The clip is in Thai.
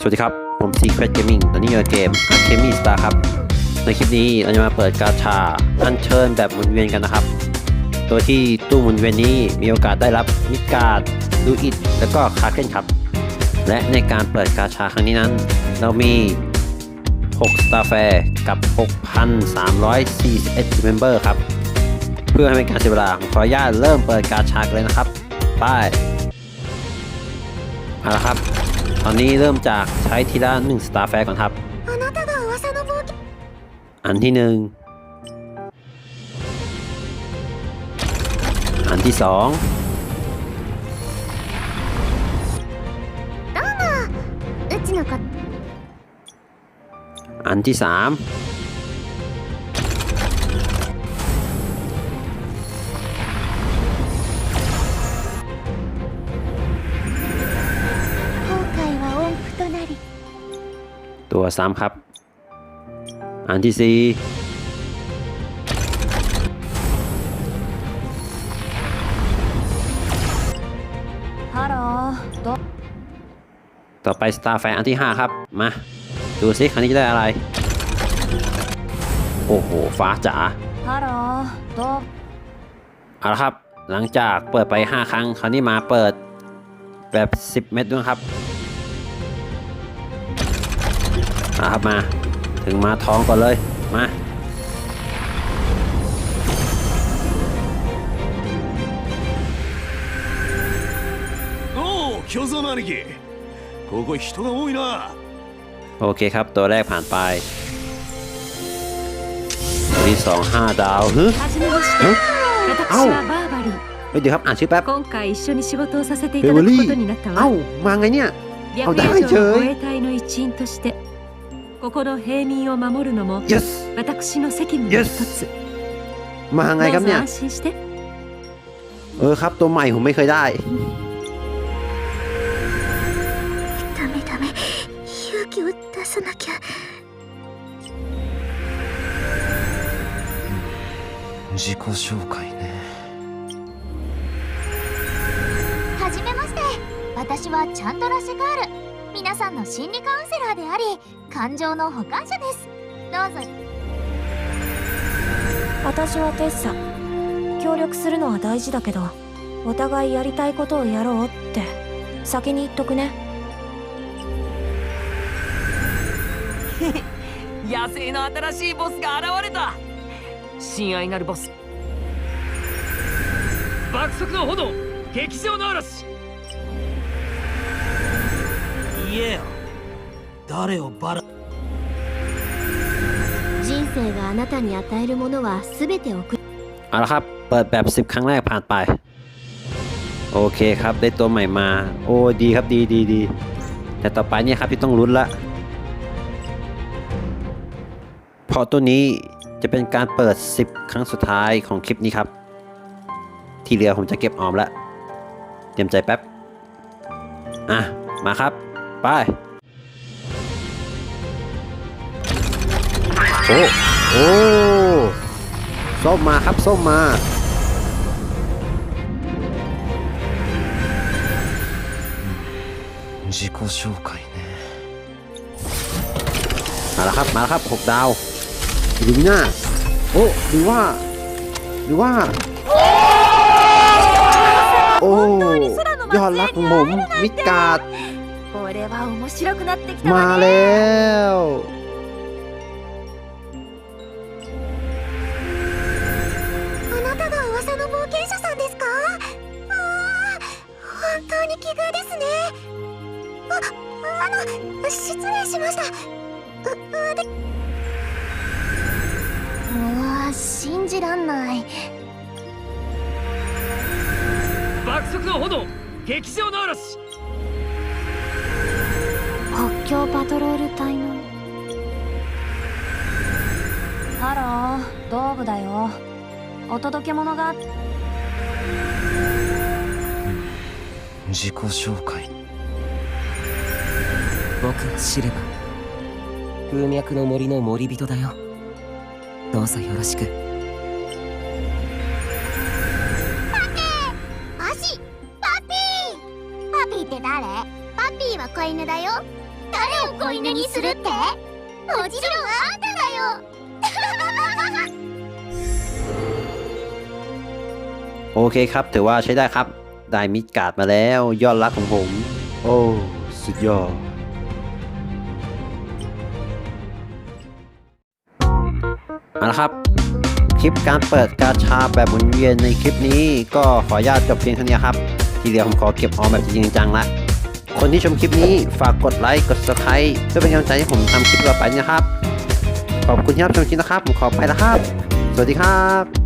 สวัสดีครับ ผม Secret Gaming ตอนนี้อยู่ในเกม Alchemy Star ครับ ในคลิปนี้เราจะมาเปิดกาชาอัญเชิญแบบหมุนเวียนกันนะครับ โดยที่ตู้หมุนเวียนนี้มีโอกาสได้รับมิการดูอิดแล้วก็คาเคนครับ และในการเปิดกาชาครั้งนี้นั้น เรามี 6 Star Fair กับ 6,341 Member ครับ เพื่อให้เป็นการเสียเวลาขออนุญาตเริ่มเปิดกาชากันเลยนะครับ ไปเอาละครับ ตอนนี้เริ่มจากใช้ทีละหนึ่งสตาร์แฟร์ก่อนครับ อันที่หนึ่งอันที่สองอันที่สาม 3 ครับ อันที่ 4 ฮัลโหลต่อไปสตาร์แฟอันที่ห้าครับ มา ดูซิครั้งนี้จะได้อะไร โอ้โห ฟ้าจ๋าฮัลโหลเอาละครับ หลังจากเปิดไป 5 ครั้ง คราวนี้มาเปิดแบบ 10 เม็ดด้วยครับ เอาครับมา ถึงมาท้องก่อนเลย มา おお巨像の兄貴ここ人が多いな โอเคครับ ตัวแรกผ่านไป ตัวที่ 2 5 ดาวฮึ はじめまして私はバーバリー เฮ้ยเดี๋ยวครับ อ่านชื่อแป๊บ 今回一緒に仕事をさせていただくことになった เอ้า わ มาไงเนี่ย 白あ大夜丈夫城の ここの平民を守るのも yes 私の責務の一つ มาไงค ど รับ うぞ เนี่ย 安心して เออครับ ตัวใหม่ผมไม่เคยได้ ダメダメ勇気を出さなきゃ自己紹介ねはじめまして私はチャンドラ・シェカール皆さんの心理カウンセラーであり 感情の補完者です。どうぞ。私はテッサ協力するのは大事だけどお互いやりたいことをやろうって先に言っとくね。野生の新しいボスが現れた。親愛なるボス。爆速の炎劇場の嵐。言えよ誰をバラ人生があなたに与えるものは全て送 เอาละครับ เปิดแบบ 10 ครั้งแรกผ่านไป โอเคครับ ได้ตัวใหม่มา โอ้ดีครับดีดีดี แต่ต่อไปเนี่ยครับที่ต้องลุ้นละเพราะตัวนี้จะเป็นการเปิด 10 ครั้งสุดท้ายของคลิปนี้ครับ ที่เหลือผมจะเก็บออมละเตรียมใจแป๊บ อ่ะ มาครับ ไป โอ้ โอ้ ส้มมาครับ ส้มมา 自己紹介ね มาแล้วครับ มาแล้วครับหกดาวดูมิน่าโอ้หรือว่า หรือว่า โอ้ ยอดรักของผมมิดการ์ด これは面白くなってきた มา わね แล้ว あの失礼しました。ううでうわ信じらんない。爆速の炎劇場の嵐。国境パトロール隊の。ハロー道具だよ。お届け物が。自己紹介僕はシルバ風脈の森の森人だよどうぞよろしくアシパピーパピーって誰パピーは子犬だよ 誰を子犬にするってもちろんあんただよ โอเคครับถือว่าใช้ได้ครับ ได้มิดการ์ดมาแล้ว ยอดรักของผม โอ้ สุดยอด เอาละครับ คลิปการเปิดกาชาแบบหมุนเวียนในคลิปนี้ ก็ขออนุญาตจบเพียงเท่านี้ครับ ทีเดียวผมขอเก็บออมแบบจริงจังละ คนที่ชมคลิปนี้ฝากกดไลค์ กด subscribe เพื่อเป็นกำลังใจให้ผมทำคลิปต่อไปนะครับ ขอบคุณที่รับชมคลิปนะครับ ผมขอไปแล้วครับ สวัสดีครับ